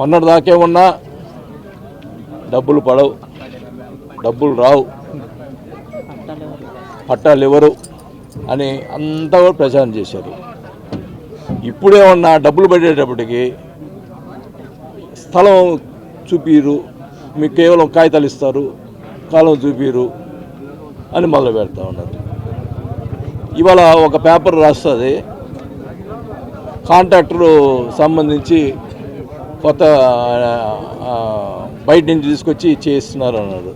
మొన్నటి దాకే ఉన్నా డబ్బులు పడవు. డబ్బులు రావు. పట్టాలు ఇవ్వరు అని అంతా కూడా ప్రచారం చేశారు. ఇప్పుడే ఉన్న డబ్బులు పడేటప్పటికి స్థలం చూపిరు. మీకు కేవలం కాగితాలు ఇస్తారు. కాలం చూపిరు అని మొదలు పెడతా ఉన్నారు. ఇవాళ ఒక పేపర్ రాస్తుంది. కాంట్రాక్టరు సంబంధించి కొత్త బయట నుంచి తీసుకొచ్చి చేస్తున్నారు అన్నాడు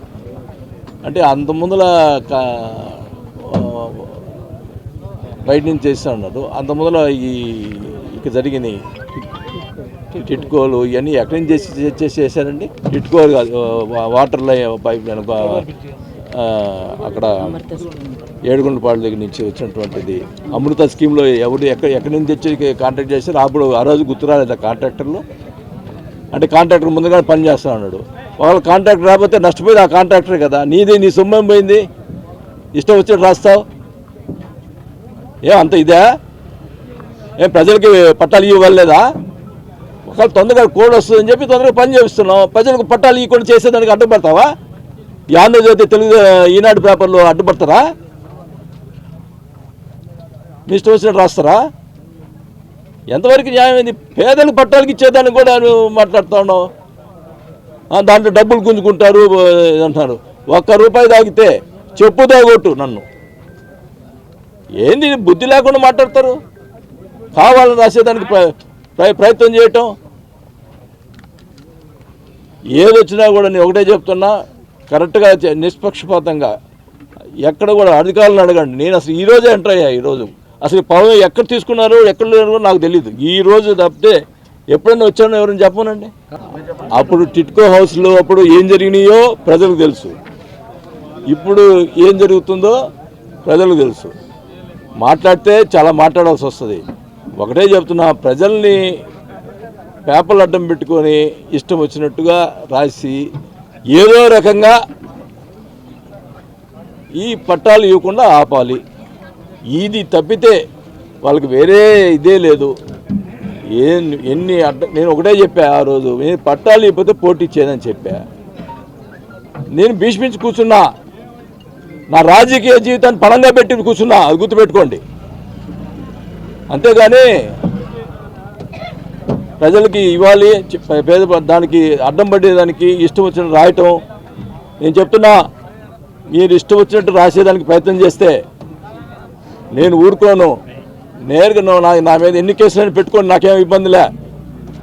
అంటే అంత ముందుల కా- బయట నుంచి చేస్తా అన్నాడు అంత ముందుల ఈ ఇక జరిగినాయి టిట్కోలు ఇవన్నీ ఎక్కడి నుంచి చేసి చేసి చేశారండి? టిట్కోలు కాదు వాటర్ లైన్ పైప్ లైన్ అక్కడ ఏడుగుండపాడు దగ్గర నుంచి వచ్చినటువంటిది. అమృత స్కీమ్లో ఎవరు ఎక్కడ ఎక్కడి నుంచి తెచ్చి కాంట్రాక్ట్ చేశారు అప్పుడు ఆ రోజు గుర్తురాలేదు కాంట్రాక్టర్లు. అంటే కాంట్రాక్టర్ ముందుగా పని చేస్తా ఉన్నాడు. ఒకవేళ కాంట్రాక్టర్ రాకపోతే నష్టపోయేది ఆ కాంట్రాక్టర్ కదా. నీది నీ సొమ్మం పోయింది? ఇష్టం వచ్చినట్టు రాస్తావు? ఏం అంత ఇదే? ఏం ప్రజలకి పట్టాలు ఇవ్వలేదా? ఒకవేళ తొందరగా కోడ్ వస్తుందని చెప్పి తొందరగా పని చేస్తున్నాం ప్రజలకు పట్టాలు ఇవ్వకుండా చేసేదానికి అడ్డుపడతావా? ఈ ఆంధ్రజ్యోతి తెలుగు ఈనాడు పేపర్లో అడ్డుపడతారా? మీ ఇష్టం వచ్చినట్టు రాస్తారా? ఎంతవరకు న్యాయమైంది? పేదలకు పట్టాలకి ఇచ్చేదానికి కూడా మాట్లాడుతూ ఉన్నావు. దాంట్లో డబ్బులు గుంజుకుంటారు అంటున్నారు ఒక్క రూపాయి తాగితే చెప్పు తాగొట్టు నన్ను. ఏంది బుద్ధి లేకుండా మాట్లాడతారు? కావాలని రాసేదానికి ప్ర- ప్ర- ప్రయత్నం చేయటం. ఏది వచ్చినా కూడా నేను ఒకటే చెప్తున్నా కరెక్ట్గా నిష్పక్షపాతంగా ఎక్కడ కూడా అధికారులను అడగండి. నేను అసలు ఈ రోజే ఎంటర్ అయ్యా ఈరోజు అసలు పవన్ ఎక్కడ తీసుకున్నారో ఎక్కడ లేరు నాకు తెలియదు ఈ రోజు తప్పితే ఎప్పుడైనా వచ్చానో ఎవరైనా చెప్పనండి? అప్పుడు టిట్కో హౌస్లో అప్పుడు ఏం జరిగినాయో ప్రజలకు తెలుసు. ఇప్పుడు ఏం జరుగుతుందో ప్రజలకు తెలుసు. మాట్లాడితే చాలా మాట్లాడాల్సి వస్తుంది. ఒకటే చెప్తున్నా ప్రజల్ని పేపర్లు అడ్డం పెట్టుకొని ఇష్టం వచ్చినట్టుగా రాసి ఏదో రకంగా ఈ పట్టాలు ఇవ్వకుండా ఆపాలి. ఇది తప్పితే వాళ్ళకి వేరే ఇదే లేదు. ఏ ఎన్ని అడ్డ నేను ఒకటే చెప్పా ఆ రోజు నేను పట్టాలు ఇవ్వకపోతే పోటీ చేయదని చెప్పా. నేను భీష్మించి కూర్చున్నా. నా రాజకీయ జీవితాన్ని పణంగా పెట్టి కూర్చున్నా అది గుర్తుపెట్టుకోండి. అంతేగాని ప్రజలకి ఇవ్వాలి పేద దానికి అడ్డం పడేదానికి ఇష్టం వచ్చినట్టు రాయటం. నేను చెప్తున్నా మీరు ఇష్టం వచ్చినట్టు రాసేదానికి ప్రయత్నం చేస్తే నేను ఊరుకోను. నేరుగా నువ్వు నా నా మీద ఎన్ని కేసులని పెట్టుకొని నాకేం ఇబ్బందిలే.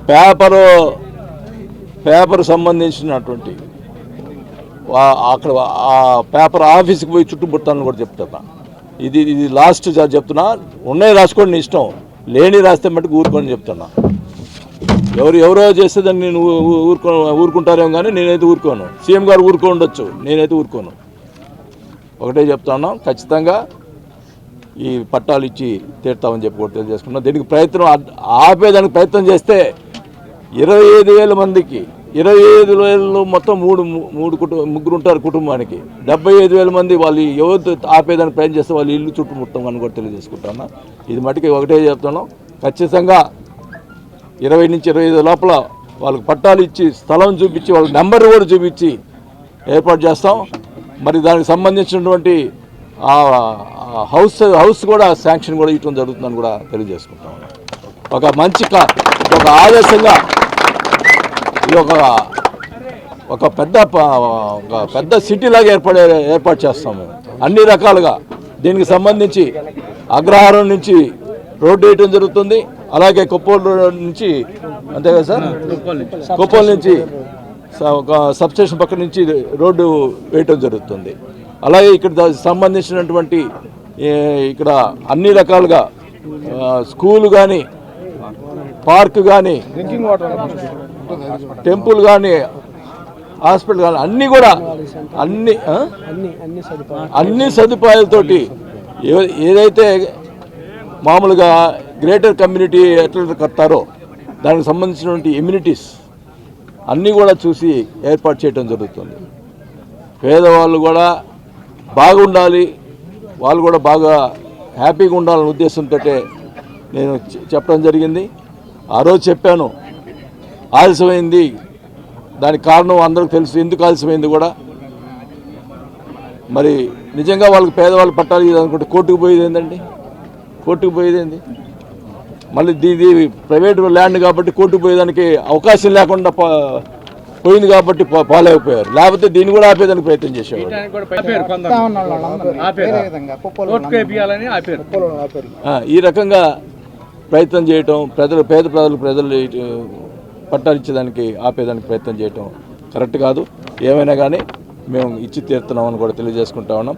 పేపరు పేపర్ సంబంధించినటువంటి వా- అక్కడ ఆ పేపర్ ఆఫీస్కి పోయి చుట్టుముట్టాలని కూడా చెప్తున్నా ఇది ఇది లాస్ట్ చెప్తున్నా. ఉన్నాయి రాసుకోండి ఇష్టం. లేని రాస్తే మట్టుకు ఊరుకొని చెప్తున్నా. ఎవరు ఎవరో చేస్తే దాన్ని నేను ఊరుకో ఊరుకుంటారేమో కానీ నేనైతే ఊరుకోను. సీఎం గారు ఊరుకో ఉండొచ్చు. నేనైతే ఊరుకోను. ఒకటే చెప్తాను ఖచ్చితంగా ఈ పట్టాలు ఇచ్చి తీర్తామని చెప్పి కూడా తెలియజేసుకున్నాం దీనికి ప్రయత్నం ఆపేదానికి ప్రయత్నం చేస్తే ఇరవై ఐదు వేల మందికి ఇరవై ఐదు వేలు మొత్తం మూడు మూడు కుటుంబ ముగ్గురు ఉంటారు కుటుంబానికి. డెబ్బై ఐదు వేల మంది వాళ్ళు ఎవరు ఆపేదానికి ప్రయత్నం చేస్తే వాళ్ళు ఇల్లు చుట్టుముట్టం అని కూడా తెలియజేసుకుంటాను ఇది మటుకి ఒకటే చెప్తాను ఖచ్చితంగా ఇరవై నుంచి ఇరవై ఐదు లోపల వాళ్ళకి పట్టాలు ఇచ్చి స్థలం చూపించి వాళ్ళ నెంబర్ కూడా చూపించి ఏర్పాటు చేస్తాం. మరి దానికి సంబంధించినటువంటి ఆ హౌస్ హౌస్ కూడా శాంక్షన్ కూడా ఇవ్వడం జరుగుతుందని కూడా తెలియజేసుకుంటాం. ఒక మంచి ఒక ఆదర్శంగా ఇది ఒక ఒక పెద్ద ఒక పెద్ద సిటీ లాగా ఏర్పడే ఏర్పాటు చేస్తాం మేము. అన్ని రకాలుగా దీనికి సంబంధించి అగ్రహారం నుంచి రోడ్డు వేయటం జరుగుతుంది. అలాగే కొప్పోలు రోడ్ నుంచి అంతే కదా సార్? కొప్పోలు నుంచి స- ఒక సబ్స్టేషన్ పక్క నుంచి రోడ్డు వేయటం జరుగుతుంది. అలాగే ఇక్కడ సంబంధించినటువంటి ఇక్కడ అన్ని రకాలుగా స్కూల్ కానీ పార్క్ కానీ టెంపుల్ కానీ హాస్పిటల్ కానీ అన్నీ కూడా అన్ని అన్ని సదుపాయాలతోటి ఏ- ఏదైతే మామూలుగా గ్రేటర్ కమ్యూనిటీ ఎట్లా కడతారో దానికి సంబంధించినటువంటి ఇమ్యూనిటీస్ అన్నీ కూడా చూసి ఏర్పాటు చేయడం జరుగుతుంది. పేదవాళ్ళు కూడా బాగుండాలి. వాళ్ళు కూడా బాగా హ్యాపీగా ఉండాలనే ఉద్దేశంతో నేను చెప్పడం జరిగింది. ఆ రోజు చెప్పాను ఆలస్యమైంది. దానికి కారణం అందరికి తెలుసు. ఎందుకు ఆలస్యమైంది కూడా? మరి నిజంగా వాళ్ళకి పేదవాళ్ళు పట్టాలి అనుకుంటే కోర్టుకు పోయేది ఏంటండి కోర్టుకు పోయేది ఏంది? మళ్ళీ దీది ప్రైవేట్ ల్యాండ్ కాబట్టి కోర్టుకు పోయేదానికి అవకాశం లేకుండా పోయింది కాబట్టి పో- పోలేకపోయారు లేకపోతే దీన్ని కూడా ఆపేదానికి ప్రయత్నం చేసేవారు ఈ రకంగా ప్రయత్నం చేయటం ప్రజలు పేద ప్రజలు ప్రజలు ఇటు పట్టాలు ఇచ్చేదానికి ఆపేదానికి ప్రయత్నం చేయటం కరెక్ట్ కాదు. ఏమైనా కానీ మేము ఇచ్చి తీరుతున్నామని కూడా తెలియజేసుకుంటా ఉన్నాం.